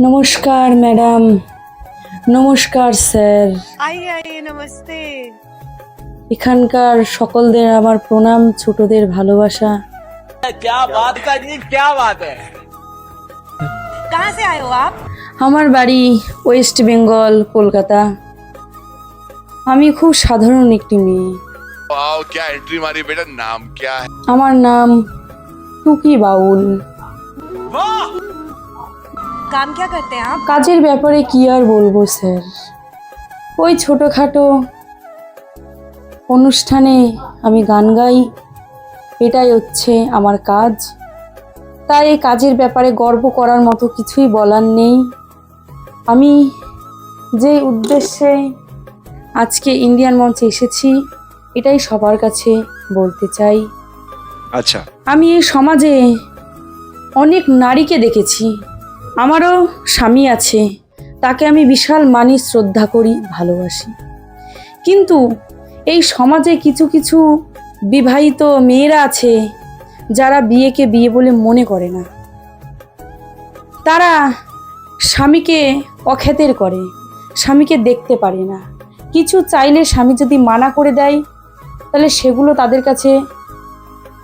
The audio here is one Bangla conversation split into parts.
নমস্কার ম্যাডাম। নমস্কার স্যার। I I namaste. এখানকার সকলদের আমার প্রণাম ছোটদের ভালোবাসা। আমার বাড়ি ওয়েস্ট বেঙ্গল কলকাতা। আমি খুব সাধারণ একটি মেয়ে। আমার নাম টুকি বাউল। काम क्या करते हैं आप কাজের ব্যাপারে কি আর বলবো স্যার ওই ছোটোখাটো অনুষ্ঠানে আমি গান গাই এটাই হচ্ছে আমার কাজ তাই এই কাজের ব্যাপারে গর্ব করার মতো কিছুই বলার নেই আমি যে উদ্দেশ্যে আজকে ইন্ডিয়ান মঞ্চে এসেছি এটাই সবার কাছে বলতে চাই अच्छा আমি এই সমাজে অনেক নারীকে দেখেছি আমারও স্বামী আছে, তাকে আমি বিশাল মানি শ্রদ্ধা করি, ভালোবাসি। কিন্তু এই সমাজে কিছু কিছু বিবাহিত মেয়েরা আছে, যারা বিয়েকে বিয়ে বলে মনে করে না। তারা স্বামীকে অখ্যাতের করে, স্বামীকে দেখতে পারে না। কিছু চাইলে স্বামী যদি মানা করে দেয়, তাহলে সেগুলো তাদের কাছে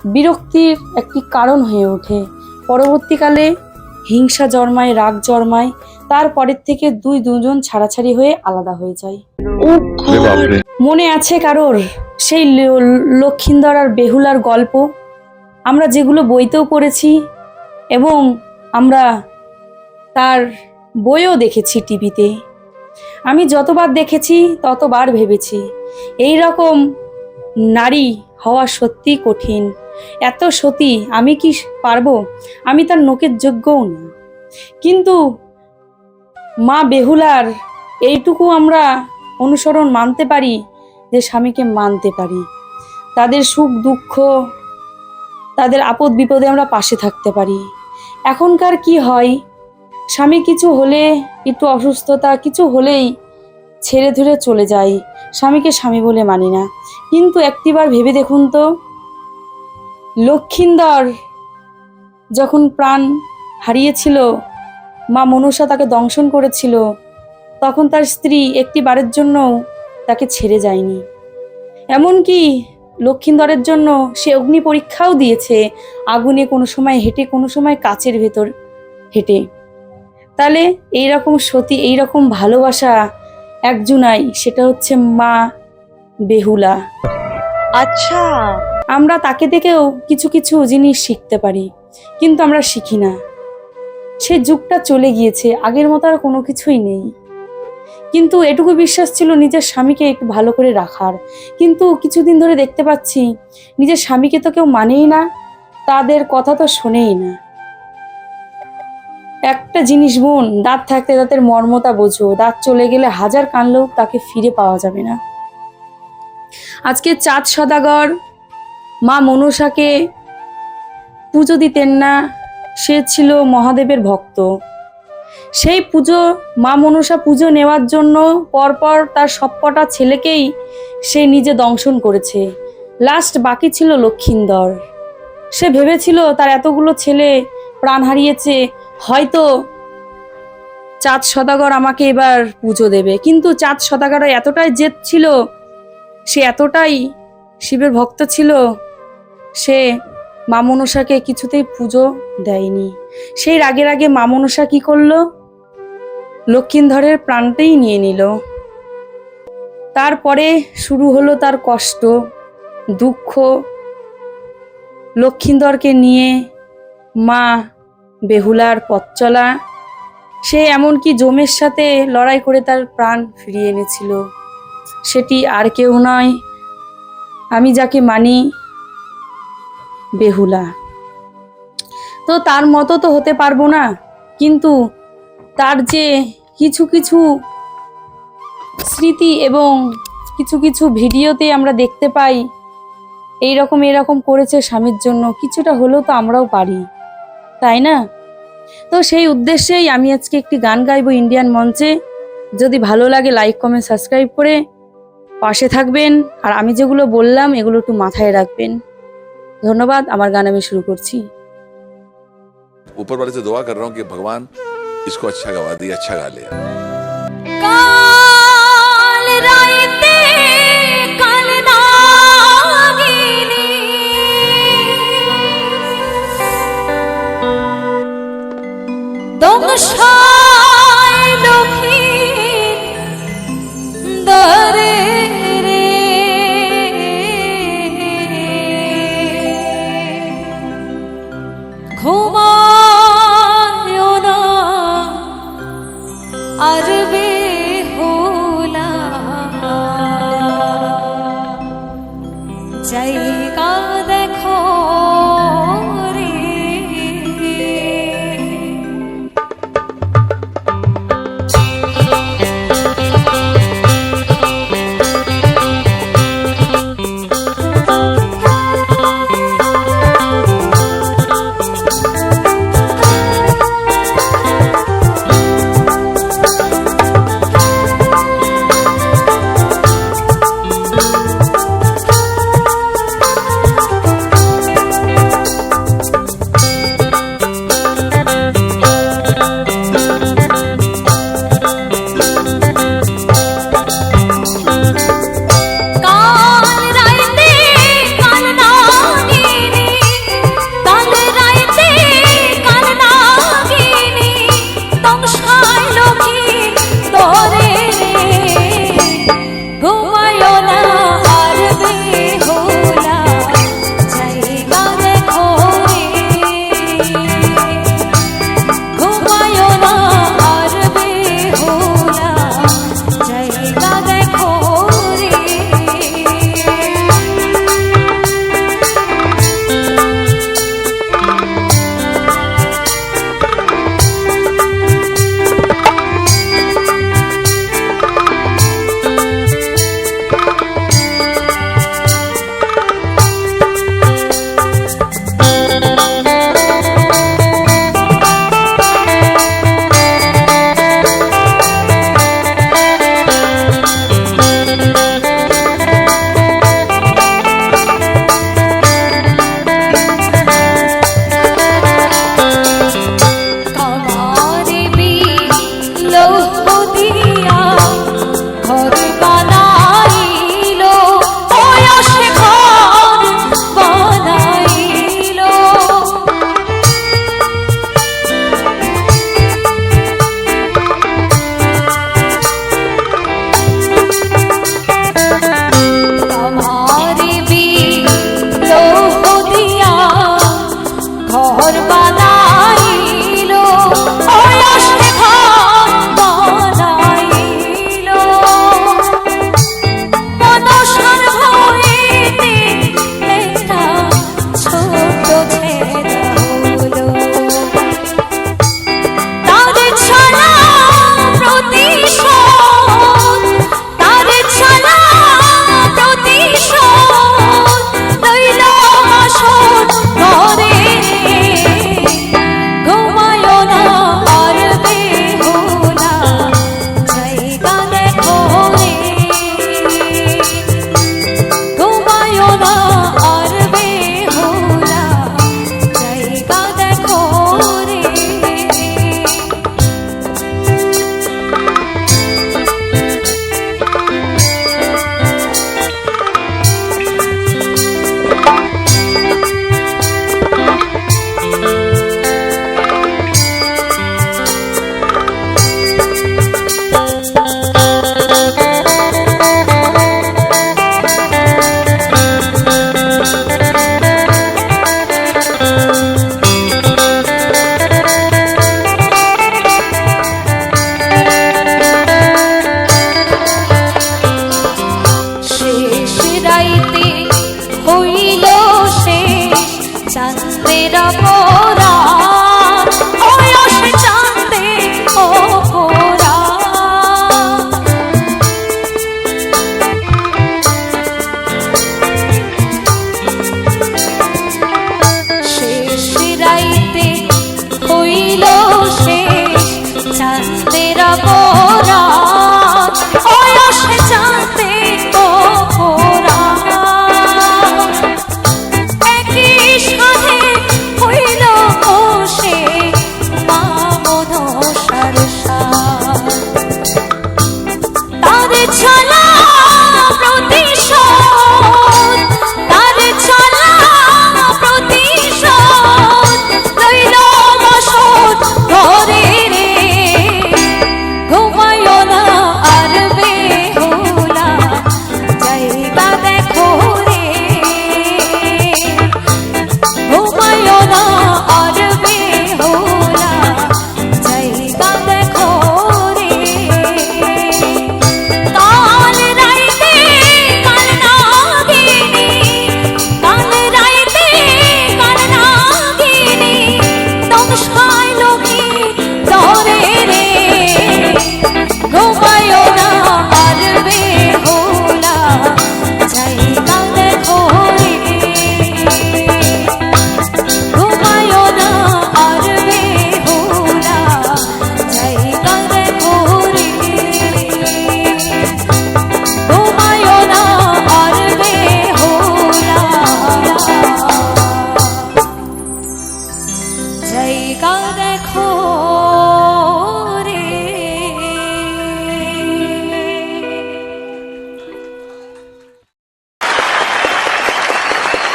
বিরক্তির একটি কারণ হয়ে ওঠে। পরবর্তীকালে হিংসা জন্মায় রাগ জন্মায় তারপরের থেকে দুই দুজন ছাড়াছাড়ি হয়ে আলাদা হয়ে যায়। মনে আছে কারোর? সেই ল- লক্ষিন্দর আর বেহুলার গল্প? আমরা যেগুলো বইতেও পড়েছি এবং আমরা তার বইও দেখেছি টিভিতে। আমি যতবার দেখেছি ততবার ভেবেছি এই রকম নারী হওয়া সত্যি কঠিন। এত সতী, আমি কি পারব? আমি তার নোকের যোগ্যও না। কিন্তু মা বেহুলার এইটুকু আমরা অনুসরণ মানতে পারি যে স্বামীকে মানতে পারি। তাদের সুখ, দুঃখ, তাদের আপদ বিপদে আমরা পাশে থাকতে পারি। এখনকার কি হয়? স্বামী কিছু হলে, একটু অসুস্থতা, কিছু হলেই ছেড়ে ধরে চলে যায়। স্বামীকে স্বামী বলে মানি না। কিন্তু একটিবার ভেবে দেখুন তো লক্ষিন্দর যখন প্রাণ হারিয়েছিল, মা মনুষা তাকে দংশন করেছিল, তখন তার স্ত্রী একটি বারের জন্যও তাকে ছেড়ে যায়নি। এমনকি লক্ষিন্দরের জন্য সে অগ্নি পরীক্ষাও দিয়েছে, আগুনে কোনো সময় হেঁটে, কোনো সময় কাচের ভেতর হেঁটে। তাহলে এই রকম সতী এই রকম ভালোবাসা একজনাই, সেটা হচ্ছে মা বেহুলা। আচ্ছা। আমরা তাকে দেখেও কিছু কিছু জিনিস শিখতে পারি, কিন্তু আমরা শিখি না। সে যুগটা চলে গিয়েছে, আগের মতো আর কোনো কিছুই নেই। কিন্তু এটুকু বিশ্বাস ছিল নিজের স্বামীকে একটু ভালো করে রাখার। কিন্তু কিছুদিন ধরে দেখতে পাচ্ছি, নিজের স্বামীকে তো কেউ মানেই না, তাদের কথা তো শোনেই না। একটা জিনিস বোন, দাঁত থাকতে দাঁতের মর্মতা বোঝো, দাঁত চলে গেলে হাজার কানলেও তাকে ফিরে পাওয়া যাবে না। আজকে চাঁদ সদাগর মা মনসাকে পুজো দিতেন না। সে ছিল মহাদেবের ভক্ত। সেই পুজো, মা মনসা পুজো নেওয়ার জন্য পরপর তার সবকটা ছেলেকেই সে নিজে দংশন করেছে। লাস্ট বাকি ছিল লক্ষিন্দর। সে ভেবেছিল, তার এতগুলো ছেলে প্রাণ হারিয়েছে, হয়তো চাঁদ সদাগর আমাকে এবার পুজো দেবে। কিন্তু চাঁদ সদাগরের এতটাই জেদ ছিল, সে এতটাই শিবের ভক্ত ছিল সে মা মনসাকে কিছুতেই পুজো দেয়নি। সেই রাগের আগে মা মনসা কি করল? লক্ষিন্দরের প্রাণটাই নিয়ে নিল। তারপরে শুরু হলো তার কষ্ট, দুঃখ। লক্ষিন্দরকে নিয়ে মা বেহুলার পথ চলা। সে এমনকি জমের সাথে লড়াই করে তার প্রাণ ফিরিয়ে এনেছিল। সেটি আর কেউ নয়, আমি যাকে মানি বেহুলা। তো তার মতো তো হতে পারব না, কিন্তু তার যে কিছু কিছু স্মৃতি এবং কিছু কিছু ভিডিওতে আমরা দেখতে পাই এই রকম এরকম করেছে স্বামীর জন্য, কিছুটা হলেও তো আমরাও পারি, তাই না? তো সেই উদ্দেশ্যেই আমি আজকে একটি গান গাইবো ইন্ডিয়ান মঞ্চে। যদি ভালো লাগে, লাইক, কমেন্ট, সাবস্ক্রাইব করে পাশে থাকবেন। আর আমি যেগুলো বললাম, এগুলো একটু মাথায় রাখবেন। ধন্যবাদ আমার গান আমি শুরু করছি ऊपर वाले से दुआ कर रहा हूँ कि भगवान इसको अच्छा गवा दिया अच्छा गा लिया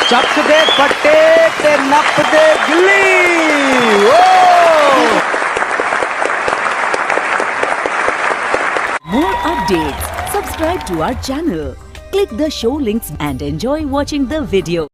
चप दे पट्टे ते नप दे गिल्ली ओ More updates subscribe to our channel click the show links and enjoy watching the video